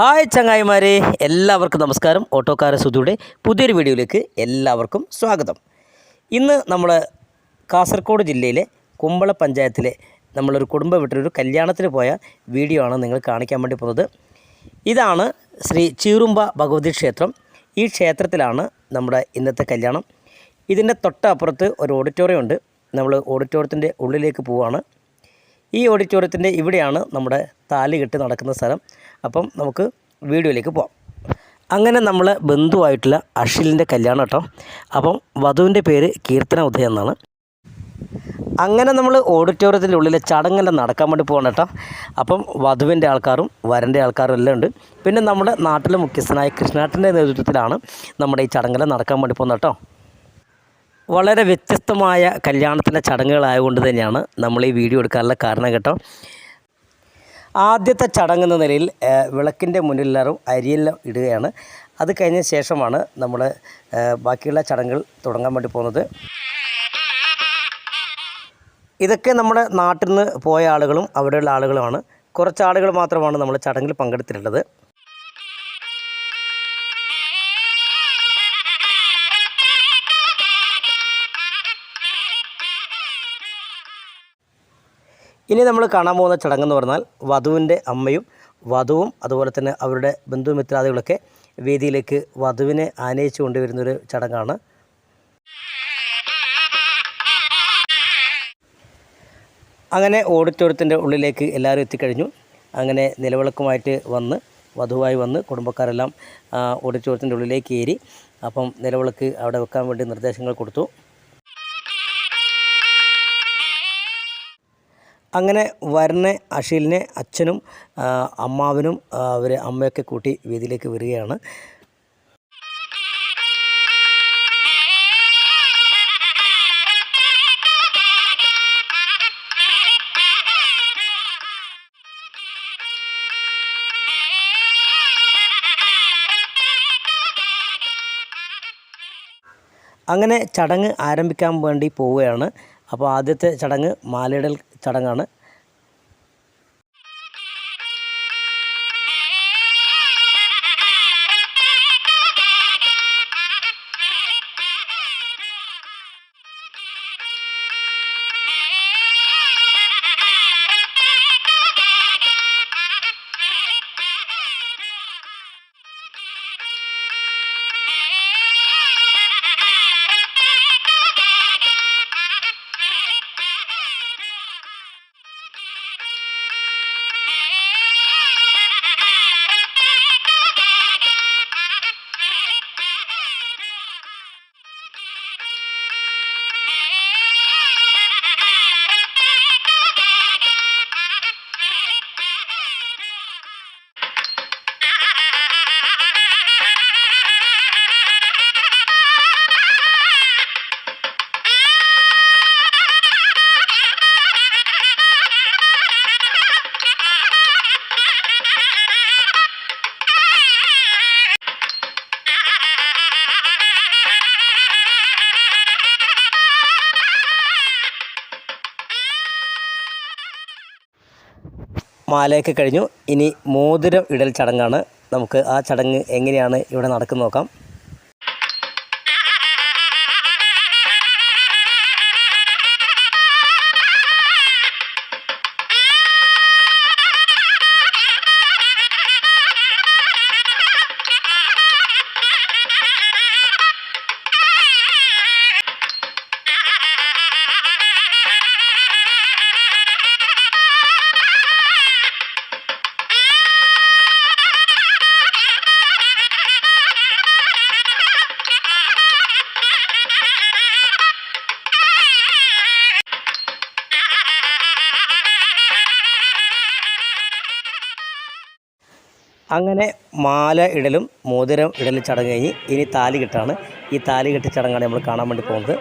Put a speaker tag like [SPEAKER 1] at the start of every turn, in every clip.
[SPEAKER 1] hi ചങ്ങായിമാരെ എല്ലാവർക്കും നമസ്കാരം ഓട്ടോക്കാര സുധയുടെ പുതിയൊരു വീഡിയോയിലേക്ക് എല്ലാവർക്കും സ്വാഗതം ഇന്ന് നമ്മൾ കാസർഗോഡ് ജില്ലയിലെ കുമ്പള പഞ്ചായത്തിലെ നമ്മളൊരു കുടുംബ വീട്ടിലൊരു കല്യാണത്തിന് പോയ വീഡിയോ ആണ് നിങ്ങൾ കാണിക്കാൻ വേണ്ടി പോകുന്നത് ഇതാണ് ശ്രീ ചീറുമ്പ ഭഗവതി ക്ഷേത്രം ഈ ക്ഷേത്രത്തിലാണ് നമ്മുടെ ഇന്നത്തെ കല്യാണം ഇതിൻ്റെ തൊട്ടപ്പുറത്ത് ഒരു ഓഡിറ്റോറിയം ഉണ്ട് നമ്മൾ ഓഡിറ്റോറിയത്തിൻ്റെ ഉള്ളിലേക്ക് പോവുകയാണ് ഈ ഓഡിറ്റോറിയത്തിൻ്റെ ഇവിടെയാണ് നമ്മുടെ താലി കെട്ടി നടക്കുന്ന സ്ഥലം അപ്പം നമുക്ക് വീഡിയോയിലേക്ക് പോകാം അങ്ങനെ നമ്മൾ ബന്ധുവായിട്ടുള്ള അഷിലിൻ്റെ കല്യാണം കേട്ടോ അപ്പം വധുവിൻ്റെ പേര് കീർത്തന ഉദയ എന്നാണ് അങ്ങനെ നമ്മൾ ഓഡിറ്റോറിയത്തിൻ്റെ ഉള്ളിലെ ചടങ്ങനെ നടക്കാൻ വേണ്ടി പോകണം കേട്ടോ അപ്പം വധുവിൻ്റെ ആൾക്കാരും വരൻ്റെ ആൾക്കാരും എല്ലാം ഉണ്ട് പിന്നെ നമ്മുടെ നാട്ടിലെ മുഖ്യസ്ഥനായ കൃഷ്ണാട്ടിൻ്റെ നേതൃത്വത്തിലാണ് നമ്മുടെ ഈ ചടങ്ങല്ല നടക്കാൻ വേണ്ടി പോകുന്നത് കേട്ടോ വളരെ വ്യത്യസ്തമായ കല്യാണത്തിൻ്റെ ചടങ്ങുകളായതുകൊണ്ട് തന്നെയാണ് നമ്മൾ ഈ വീഡിയോ എടുക്കാനുള്ള കാരണം കേട്ടോ ആദ്യത്തെ എന്ന നിലയിൽ വിളക്കിൻ്റെ മുന്നിലെല്ലാവരും അരിയെല്ലാം ഇടുകയാണ് അത് കഴിഞ്ഞ ശേഷമാണ് നമ്മൾ ബാക്കിയുള്ള ചടങ്ങുകൾ തുടങ്ങാൻ വേണ്ടി പോകുന്നത് ഇതൊക്കെ നമ്മുടെ നാട്ടിൽ നിന്ന് പോയ ആളുകളും അവിടെയുള്ള ആളുകളുമാണ് കുറച്ച് ആളുകൾ മാത്രമാണ് നമ്മൾ ചടങ്ങിൽ പങ്കെടുത്തിട്ടുള്ളത് ഇനി നമ്മൾ കാണാൻ പോകുന്ന ചടങ്ങെന്ന് പറഞ്ഞാൽ വധുവിൻ്റെ അമ്മയും വധുവും അതുപോലെ തന്നെ അവരുടെ ബന്ധുമിത്രാദികളൊക്കെ വേദിയിലേക്ക് വധുവിനെ ആനയിച്ചു കൊണ്ടുവരുന്നൊരു ചടങ്ങാണ് അങ്ങനെ ഓഡിറ്റോറിയത്തിൻ്റെ ഉള്ളിലേക്ക് എല്ലാവരും എത്തിക്കഴിഞ്ഞു അങ്ങനെ നിലവിളക്കുമായിട്ട് വന്ന് വധുവായി വന്ന് കുടുംബക്കാരെല്ലാം ഓഡിറ്റോറിയത്തിൻ്റെ ഉള്ളിലേക്ക് ഏരി അപ്പം നിലവിളക്ക് അവിടെ വെക്കാൻ വേണ്ടി നിർദ്ദേശങ്ങൾ കൊടുത്തു അങ്ങനെ വരനെ അഷീലിനെ അച്ഛനും അമ്മാവിനും അവർ അമ്മയൊക്കെ കൂട്ടി വീതിയിലേക്ക് വരികയാണ് അങ്ങനെ ചടങ്ങ് ആരംഭിക്കാൻ വേണ്ടി പോവുകയാണ് അപ്പോൾ ആദ്യത്തെ ചടങ്ങ് മാലയിടൽ ചടങ്ങാണ് മാലയൊക്കെ കഴിഞ്ഞു ഇനി മോതിരം ഇടൽ ചടങ്ങാണ് നമുക്ക് ആ ചടങ്ങ് എങ്ങനെയാണ് ഇവിടെ നടക്കുന്നത് നോക്കാം അങ്ങനെ മാല ഇടലും മോതിരം ഇടലും ചടങ്ങ് കഴിഞ്ഞ് ഇനി താലി കെട്ടാണ് ഈ താലി കെട്ടി ചടങ്ങാണ് നമ്മൾ കാണാൻ വേണ്ടി പോകുന്നത്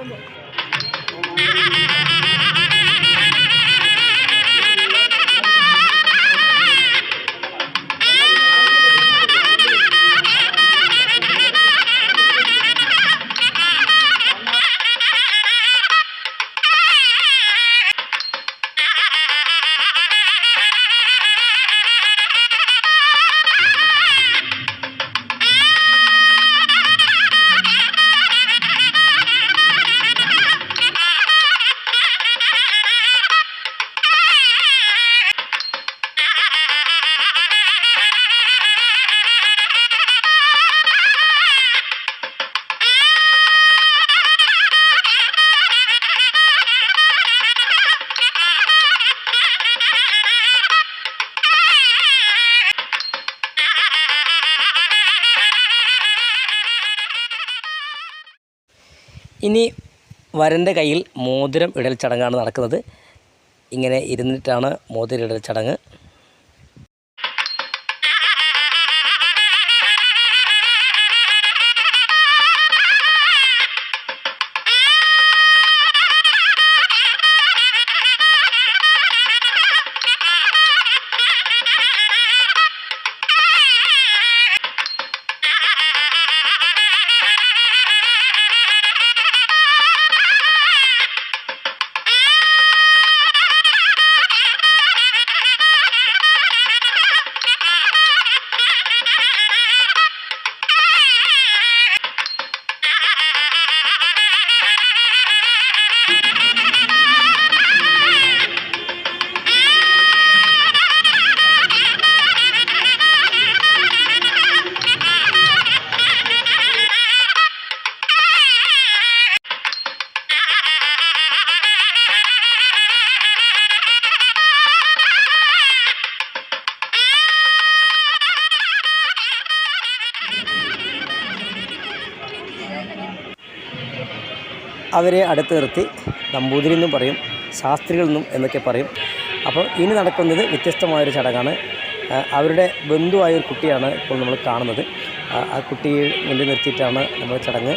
[SPEAKER 1] ഇനി വരൻ്റെ കയ്യിൽ മോതിരം ഇടൽ ചടങ്ങാണ് നടക്കുന്നത് ഇങ്ങനെ ഇരുന്നിട്ടാണ് മോതിരം ഇടൽ ചടങ്ങ് അവരെ അടുത്ത് നിർത്തി നമ്പൂതിരി എന്നും പറയും ശാസ്ത്രികൾ എന്നും എന്നൊക്കെ പറയും അപ്പോൾ ഇനി നടക്കുന്നത് വ്യത്യസ്തമായൊരു ചടങ്ങാണ് അവരുടെ ബന്ധുവായ ഒരു കുട്ടിയാണ് ഇപ്പോൾ നമ്മൾ കാണുന്നത് ആ കുട്ടിയെ മുന്നിൽ നിർത്തിയിട്ടാണ് നമ്മൾ ചടങ്ങ്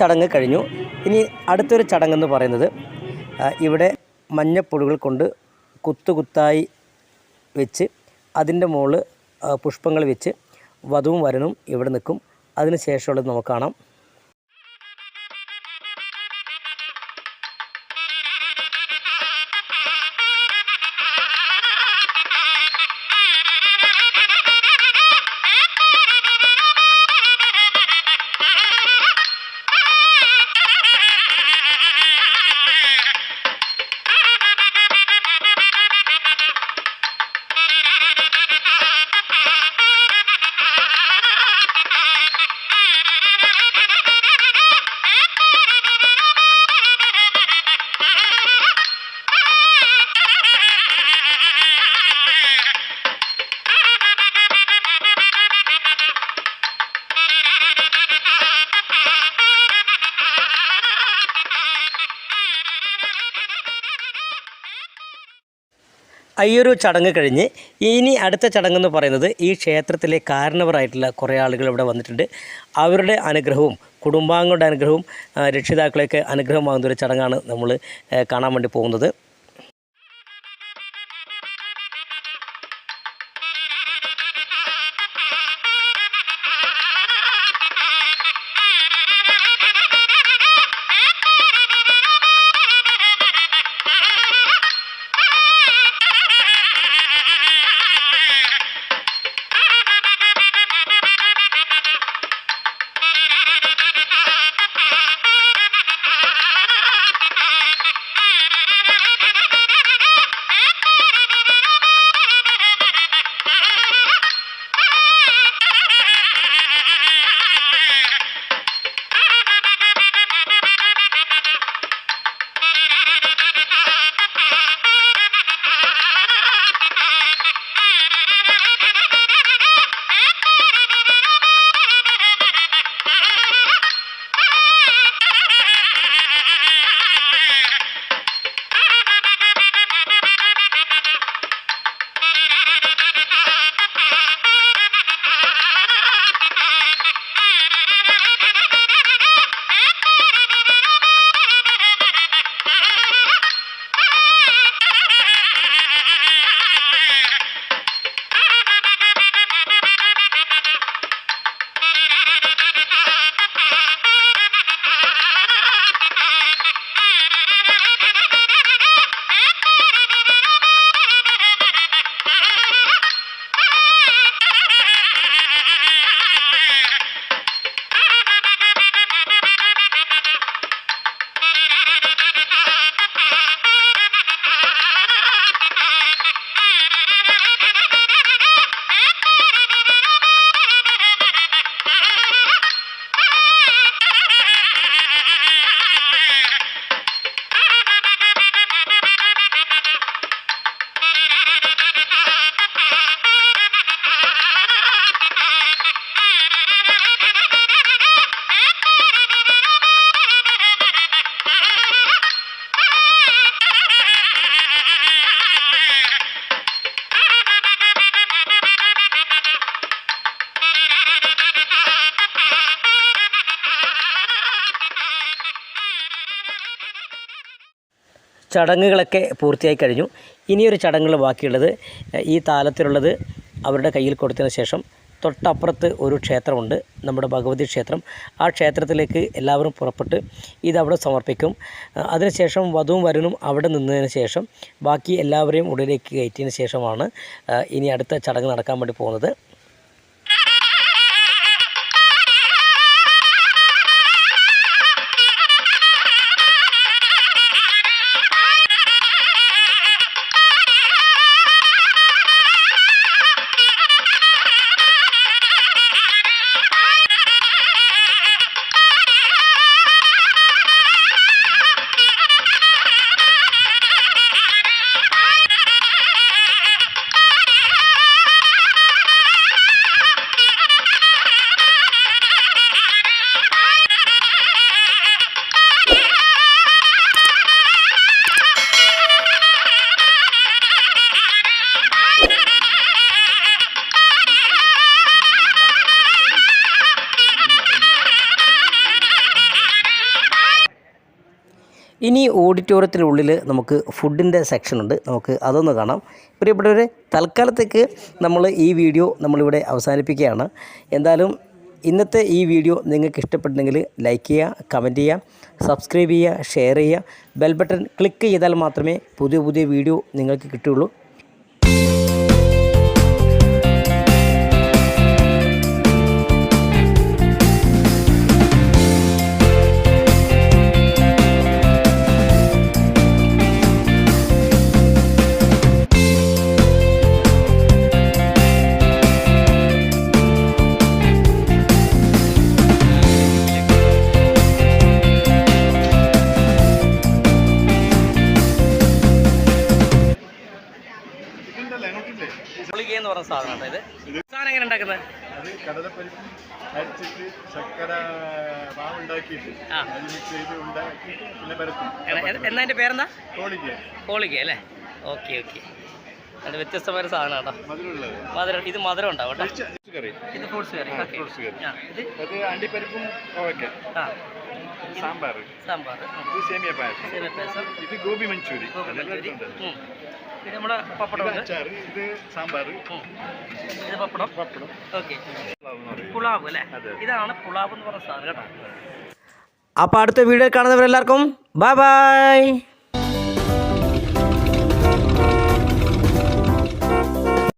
[SPEAKER 1] ചടങ്ങ് കഴിഞ്ഞു ഇനി അടുത്തൊരു ചടങ്ങെന്ന് പറയുന്നത് ഇവിടെ മഞ്ഞപ്പൊടികൾ കൊണ്ട് കുത്തുകുത്തായി വെച്ച് അതിൻ്റെ മുകളിൽ പുഷ്പങ്ങൾ വെച്ച് വധുവും വരനും ഇവിടെ നിൽക്കും അതിന് ശേഷമുള്ളത് നമുക്ക് കാണാം അയ്യൊരു ചടങ്ങ് കഴിഞ്ഞ് ഇനി അടുത്ത ചടങ്ങെന്ന് പറയുന്നത് ഈ ക്ഷേത്രത്തിലെ കാരണവരായിട്ടുള്ള കുറേ ആളുകൾ ഇവിടെ വന്നിട്ടുണ്ട് അവരുടെ അനുഗ്രഹവും കുടുംബാംഗങ്ങളുടെ അനുഗ്രഹവും രക്ഷിതാക്കളെയൊക്കെ അനുഗ്രഹമാകുന്ന ഒരു ചടങ്ങാണ് നമ്മൾ കാണാൻ വേണ്ടി പോകുന്നത് ചടങ്ങുകളൊക്കെ പൂർത്തിയായി കഴിഞ്ഞു ഇനിയൊരു ചടങ്ങുകൾ ബാക്കിയുള്ളത് ഈ താലത്തിലുള്ളത് അവരുടെ കയ്യിൽ കൊടുത്തതിന് ശേഷം തൊട്ടപ്പുറത്ത് ഒരു ക്ഷേത്രമുണ്ട് നമ്മുടെ ഭഗവതി ക്ഷേത്രം ആ ക്ഷേത്രത്തിലേക്ക് എല്ലാവരും പുറപ്പെട്ട് ഇതവിടെ സമർപ്പിക്കും അതിനുശേഷം വധുവും വരുണും അവിടെ നിന്നതിന് ശേഷം ബാക്കി എല്ലാവരെയും ഉള്ളിലേക്ക് കയറ്റിയതിന് ശേഷമാണ് ഇനി അടുത്ത ചടങ്ങ് നടക്കാൻ വേണ്ടി പോകുന്നത് ഓഡിറ്റോറിയത്തിനുള്ളിൽ നമുക്ക് ഫുഡിൻ്റെ ഉണ്ട് നമുക്ക് അതൊന്ന് കാണാം പ്രിയപ്പെട്ടവരെ തൽക്കാലത്തേക്ക് നമ്മൾ ഈ വീഡിയോ നമ്മളിവിടെ അവസാനിപ്പിക്കുകയാണ് എന്തായാലും ഇന്നത്തെ ഈ വീഡിയോ നിങ്ങൾക്ക് ഇഷ്ടപ്പെട്ടെങ്കിൽ ലൈക്ക് ചെയ്യുക കമൻറ്റ് ചെയ്യുക സബ്സ്ക്രൈബ് ചെയ്യുക ഷെയർ ചെയ്യുക ബെൽ ബട്ടൺ ക്ലിക്ക് ചെയ്താൽ മാത്രമേ പുതിയ പുതിയ വീഡിയോ നിങ്ങൾക്ക് കിട്ടുകയുള്ളൂ
[SPEAKER 2] ഉണ്ടാക്കുന്നത്
[SPEAKER 3] എന്നാ എൻ്റെ പേരെന്താ കോളിക്ക് അല്ലേ ഓക്കെ ഓക്കെ അത് വ്യത്യസ്തമായ സാധനമാണോ മധുരം ഇത് മധുരം ഉണ്ടാവും ഇത് കറി
[SPEAKER 2] ആ സാമ്പാർ സാമ്പാർ സേമിയ പായസം സേമിയ പായസം മഞ്ചൂരി ഗോപി മഞ്ചൂരി
[SPEAKER 3] ഇത് നമ്മുടെ പപ്പടം
[SPEAKER 2] ഇത് സാമ്പാർ
[SPEAKER 3] ഇത് പപ്പടം പപ്പടം ഓക്കെ പുളാവ് അല്ലേ ഇതാണ് പുളാവ് എന്ന് പറഞ്ഞ സാധനം കേട്ടോ
[SPEAKER 1] അപ്പോൾ അടുത്ത വീഡിയോ കാണുന്നവരെല്ലാവർക്കും ബൈ ബൈ